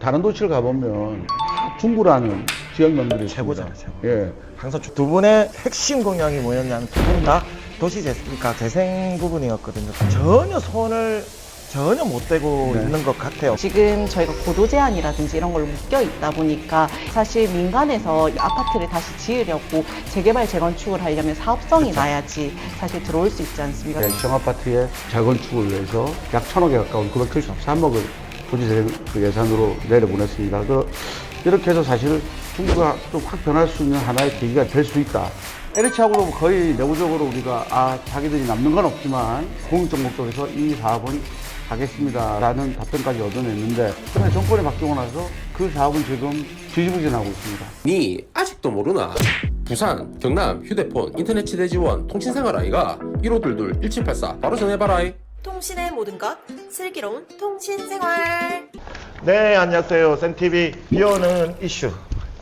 다른 도시를 가보면 다 중구라는 지역명들이 있습니다. 최고잖아요, 최고. 예. 항상 두 분의 핵심 공약이 뭐였냐면 두 분 다 도시 재, 그러니까 재생 부분이었거든요. 전혀 손을 전혀 못 대고 네. 있는 것 같아요. 지금 저희가 고도 제한이라든지 이런 걸로 묶여 있다 보니까 사실 민간에서 이 아파트를 다시 지으려고 재개발 재건축을 하려면 사업성이 나야지 사실 들어올 수 있지 않습니까? 네, 시정아파트의 재건축을 위해서 약 천억에 가까운 973억을 도지세 그 예산으로 내려보냈습니다. 그 이렇게 해서 사실 중구가 좀 확 변할 수 있는 하나의 계기가 될 수 있다. LH하고도 거의 내부적으로 우리가 아 자기들이 남는 건 없지만 공익적 목적에서 이 사업은 하겠습니다라는 답변까지 얻어냈는데 그런데 정권이 바뀌고 나서 그 사업은 지금 뒤집어져나고 있습니다. 니 아직도 모르나? 부산, 경남, 휴대폰, 인터넷 지대 지원, 통신생활 아이가 1522 1784 바로 전해봐라이. 통신의 모든 것 슬기로운 통신 생활 네, 안녕하세요. 센TV 비 오는 이슈.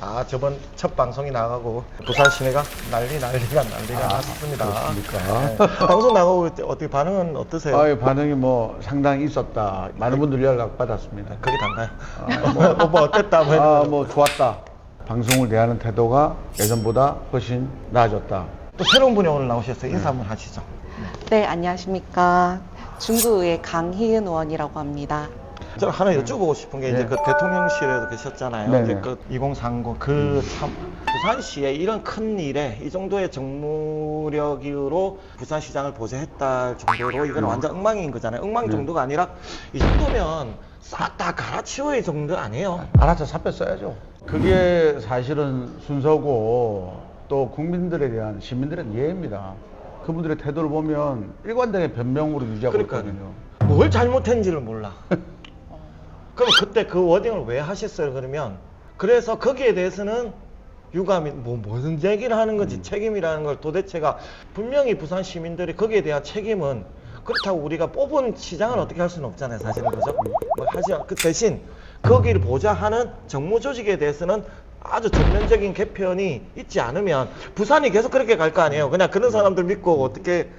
아, 저번 첫 방송이 나가고 부산 시내가 난리 난리가 난리가 났습니다. 아, 그렇습니까? 네. 방송 나가고 어떻게 반응은 어떠세요? 아, 반응이 뭐 상당히 있었다. 많은 분들 연락 받았습니다. 그게 단가요? 뭐, 뭐 어땠다? 뭐 아, 했는데. 뭐 좋았다. 방송을 대하는 태도가 예전보다 훨씬 나아졌다. 또 새로운 분이 오늘 나오셨어요. 인사 한번 하시죠. 네, 안녕하십니까. 중구의 강희은 의원이라고 합니다. 저는 하나 여쭤보고 싶은 게 이제 네. 그 대통령실에도 계셨잖아요. 네네. 이제 그 2030, 그 참, 부산시에 이런 큰 일에 이 정도의 정무력으로 부산시장을 보좌했다 정도로 이건 완전 엉망인 거잖아요. 엉망 네. 정도가 아니라 이 정도면 싹 다 갈아치워야 정도 아니에요. 알아서 사표 써야죠. 그게 사실은 순서고 또 국민들에 대한 시민들의 이해입니다. 그분들의 태도를 보면 일관되게 변명으로 유지하고 그러니까요. 있거든요. 뭘 잘못했는지를 몰라. 그럼 그때 그 워딩을 왜 하셨어요? 그러면 그래서 거기에 대해서는 유감이 뭐 무슨 얘기를 하는 건지 책임이라는 걸 도대체가 분명히 부산 시민들이 거기에 대한 책임은 그렇다고 우리가 뽑은 시장을 어떻게 할 수는 없잖아요, 사실은 그죠? 뭐 하지 않- 그 대신 거기를 보좌하는 정무 조직에 대해서는 아주 전면적인 개편이 있지 않으면 부산이 계속 그렇게 갈 거 아니에요. 그냥 그런 사람들 믿고 어떻게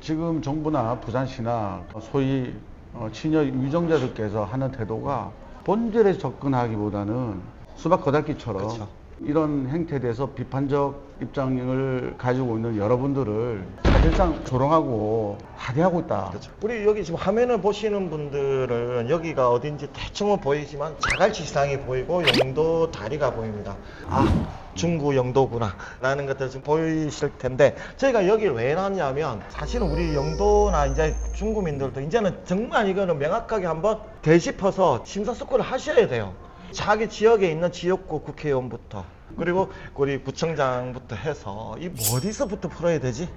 지금 정부나 부산시나 소위 어, 친여 유정자들께서 하는 태도가 본질에 접근하기보다는 수박 거달기처럼 그쵸. 이런 행태에 대해서 비판적 입장을 가지고 있는 여러분들을 사실상 조롱하고 하대하고 있다. 우리 여기 지금 화면을 보시는 분들은 여기가 어딘지 대충은 보이지만 자갈치상이 보이고 영도 다리가 보입니다. 아, 중구 영도구나 라는 것들 지금 보이실 텐데 저희가 여기를 왜 놨냐면 사실은 우리 영도나 이제 중구민들도 이제는 정말 이거는 명확하게 한번 되짚어서 심사숙고를 하셔야 돼요. 자기 지역에 있는 지역구 국회의원부터 그리고 우리 구청장부터 해서 이 어디서부터 풀어야 되지?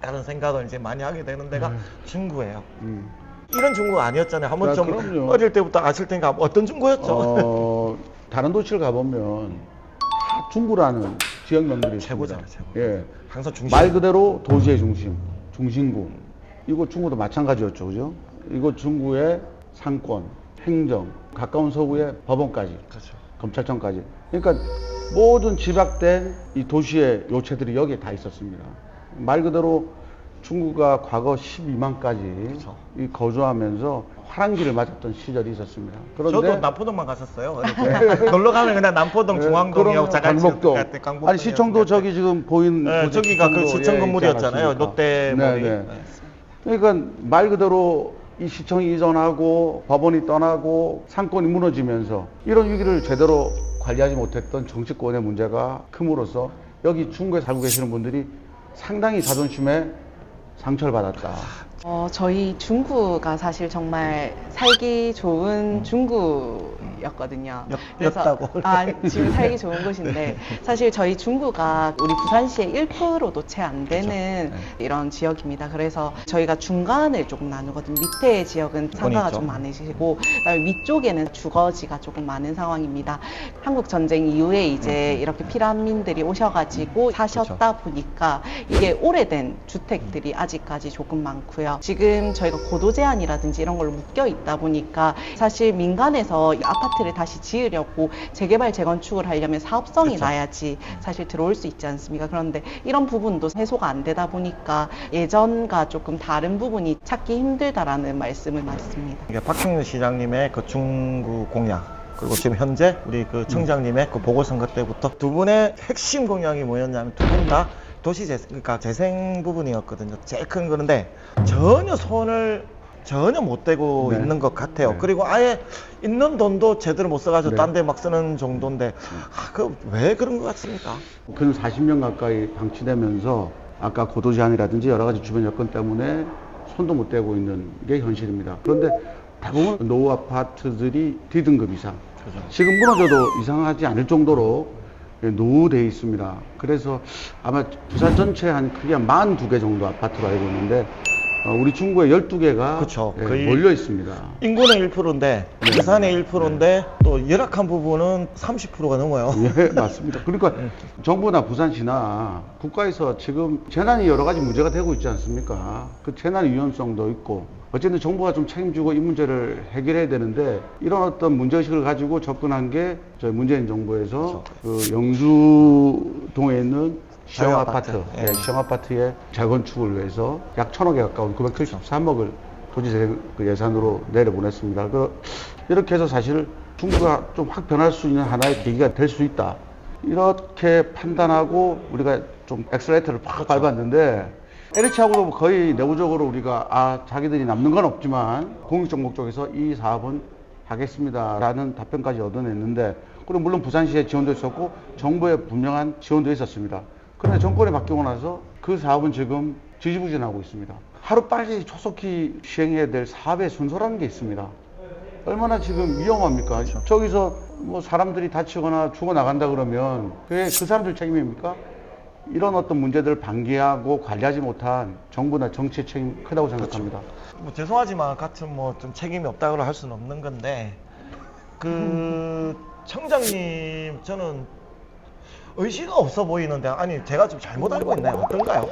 라는 생각을 이제 많이 하게 되는 데가 중구예요. 음. 이런 중구가 아니었잖아요. 한번 아, 좀 그럼요. 어릴 때부터 아실 테니까 어떤 중구였죠? 어, 다른 도시를 가보면 다 중구라는 지역명들이. 최고잖아요, 최고. 예. 항상 중심. 말 그대로 도시의 중심, 중심구. 이곳 중구도 마찬가지였죠, 그죠? 이곳 중구의 상권, 행정, 가까운 서구의 법원까지, 그렇죠. 검찰청까지. 그러니까 모든 집약된 이 도시의 요체들이 여기에 다 있었습니다. 말 그대로 중구가 과거 12만까지 그쵸. 이 거주하면서 화랑기를 맞았던 시절이 있었습니다. 그런데 저도 남포동만 갔었어요. 놀러 가면 그냥 남포동, 중앙동이요, 네, 자갈치 강북동. 같은 강북동. 아니 시청도 저기 지금 보인 네, 저기가 그 시청 예, 건물이었잖아요. 롯데 네. 네. 네. 그러니까 말 그대로 이 시청이 이전하고 법원이 떠나고 상권이 무너지면서 이런 위기를 제대로 관리하지 못했던 정치권의 문제가 크므로써 여기 중국에 살고 계시는 분들이 상당히 자존심에 상처를 받았다. 어, 저희 중구가 사실 정말 살기 좋은 중구였거든요. 였- 였다고. 아, 지금 살기 좋은 곳인데 사실 저희 중구가 우리 부산시의 1%도 채 안 되는 이런 지역입니다. 그래서 저희가 중간을 조금 나누거든요. 밑에 지역은 상가가 있죠. 좀 많으시고 그다음에 위쪽에는 주거지가 조금 많은 상황입니다. 한국 전쟁 이후에 이제 이렇게 피난민들이 오셔가지고 사셨다 보니까 이게 오래된 주택들이 아직까지 조금 많 고요. 지금 저희가 고도 제한이라든지 이런 걸로 묶여 있다 보니까 사실 민간에서 아파트 아파트를 다시 지으려고 재개발 재건축을 하려면 사업성이 그렇죠. 나야지 사실 들어올 수 있지 않습니까? 그런데 이런 부분도 해소가 안 되다 보니까 예전과 조금 다른 부분이 찾기 힘들다라는 말씀을 맞습니다. 이게 박형준 시장님의 그 중구 공약 그리고 지금 현재 우리 그 청장님의 그 보궐선거 때부터 두 분의 핵심 공약이 뭐였냐면 두 분 다 도시 재생 그러니까 재생 부분이었거든요. 제일 큰 거는데 전혀 손을 전혀 못 대고 네. 있는 것 같아요. 네. 그리고 아예 있는 돈도 제대로 못 써가지고 네. 딴데 막 쓰는 정도인데 아, 그 왜 그런 것 같습니까? 근 40년 가까이 방치되면서 아까 고도 제한이라든지 여러 가지 주변 여건 때문에 손도 못 대고 있는 게 현실입니다. 그런데 대부분 노후 아파트들이 D등급 이상, 지금 무너져도 이상하지 않을 정도로 노후되어 있습니다. 그래서 아마 부산 전체 한 크게 한 42개 정도 아파트로 알고 있는데 어, 우리 중구에 12개가 그쵸. 예, 거의 몰려 있습니다. 인구는 1%인데 네. 부산의 1%인데 또 열악한 부분은 30%가 넘어요. 예, 맞습니다. 그러니까 정부나 부산시나 국가에서 지금 재난이 여러 가지 문제가 되고 있지 않습니까? 그 재난 위험성도 있고 어쨌든 정부가 좀 책임지고 이 문제를 해결해야 되는데 이런 어떤 문제의식을 가지고 접근한 게 저희 문재인 정부에서 그 영주동에 있는 시형 아파트, 아파트. 예, 시형 아파트의 재건축을 위해서 약 천억에 가까운 973억을 도지세 그 예산으로 내려보냈습니다. 그 이렇게 해서 사실 중국가 좀 확 변할 수 있는 하나의 계기가 될 수 있다. 이렇게 판단하고 우리가 좀 엑셀레이터를 팍 밟았는데 LH하고도 거의 내부적으로 우리가 아 자기들이 남는 건 없지만 공익적 목적에서 이 사업은 하겠습니다라는 답변까지 얻어냈는데 그리고 물론 부산시의 지원도 있었고 정부의 분명한 지원도 있었습니다. 그런데 정권이 바뀌고 나서 그 사업은 지금 지지부진하고 있습니다. 하루 빨리 초속히 시행해야 될 사업의 순서라는 게 있습니다. 얼마나 지금 위험합니까? 저기서 뭐 사람들이 다치거나 죽어 나간다 그러면 그게 그 사람들 책임입니까? 이런 어떤 문제들을 방기하고 관리하지 못한 정부나 정치의 책임 크다고 생각합니다. 뭐 죄송하지만 같은 뭐 좀 책임이 없다고 할 수는 없는 건데 그 청장님 저는 의지가 없어 보이는데 아니 제가 좀 잘못 알고 있나요? 어떤가요?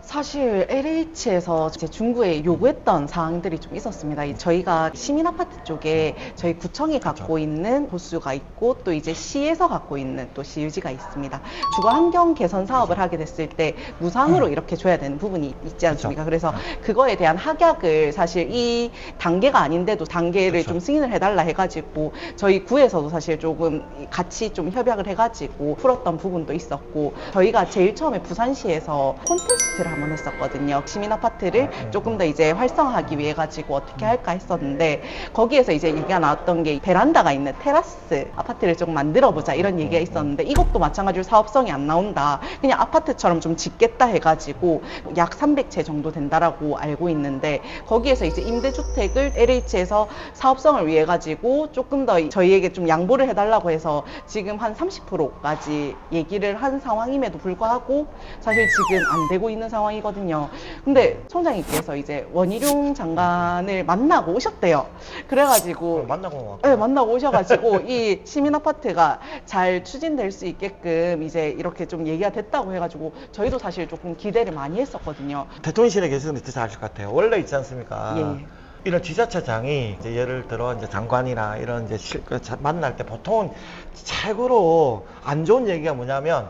사실 LH에서 제 중구에 요구했던 사항들이 좀 있었습니다. 이 저희가 시민 아파트 쪽에 저희 구청이 갖고 있는 호수가 있고 또 이제 시에서 갖고 있는 또 시유지가 있습니다. 주거 환경 개선 사업을 하게 됐을 때 무상으로 이렇게 줘야 되는 부분이 있지 않습니까? 그래서 그거에 대한 합약을 사실 이 단계가 아닌데도 단계를 좀 승인을 해달라 해가지고 저희 구에서도 사실 조금 같이 좀 협약을 해가지고 풀었던 부분도 있었고 저희가 제일 처음에 부산시에서 콘테스트를 한번 했었거든요. 시민 아파트를 조금 더 이제 활성화하기 위해 가지고 어떻게 할까 했었는데 거기에서 이제 얘기가 나왔던 게 베란다가 있는 테라스 아파트를 좀 만들어 보자 이런 얘기가 있었는데 이것도 마찬가지로 사업성이 안 나온다. 그냥 아파트처럼 좀 짓겠다 해가지고 약 300채 정도 된다라고 알고 있는데 거기에서 이제 임대주택을 LH에서 사업성을 위해 가지고 조금 더 저희에게 좀 양보를 해달라고 해서 지금 한 30%까지 얘기를 한 상황임에도 불구하고 사실 지금 안 되고 있는 상황 이거든요. 근데 총장님께서 이제 원희룡 장관을 만나고 오셨대요. 그래가지고 만나고 네, 만나고 오셔가지고 이 시민 아파트가 잘 추진될 수 있게끔 이제 이렇게 좀 얘기가 됐다고 해가지고 저희도 사실 조금 기대를 많이 했었거든요. 대통령실에 계시는 더 아실 것 같아요. 원래 있지 않습니까? 예. 이런 지자체장이 이제 예를 들어 이제 장관이나 이런 이제 실, 그 자- 만날 때 보통은 최고로 안 좋은 얘기가 뭐냐면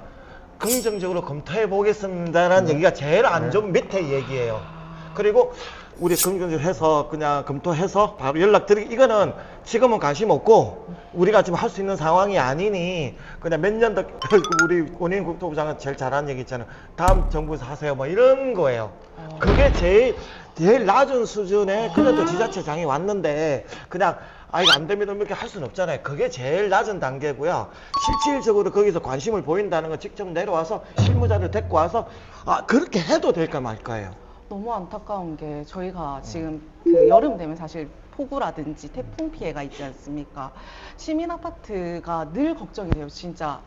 긍정적으로 검토해 보겠습니다라는 얘기가 제일 안 좋은 밑에 얘기예요. 그리고 우리 긍정적으로 해서 그냥 검토해서 바로 연락드리기 이거는 지금은 관심 없고 우리가 지금 할 수 있는 상황이 아니니 그냥 몇 년 더 우리 원인 국토부 장관 제일 잘하는 얘기 있잖아요. 다음 정부에서 하세요. 뭐 이런 거예요. 그게 제일 제일 낮은 수준의 그래도 지자체장이 왔는데 그냥 아 이거 안 됩니다 이렇게 할 수는 없잖아요. 그게 제일 낮은 단계고요. 실질적으로 거기서 관심을 보인다는 건 직접 내려와서 실무자를 데리고 와서 아 그렇게 해도 될까 말까예요. 너무 안타까운 게 저희가 지금 그 여름 되면 사실 폭우라든지 태풍 피해가 있지 않습니까? 시민 아파트가 늘 걱정이 돼요, 진짜.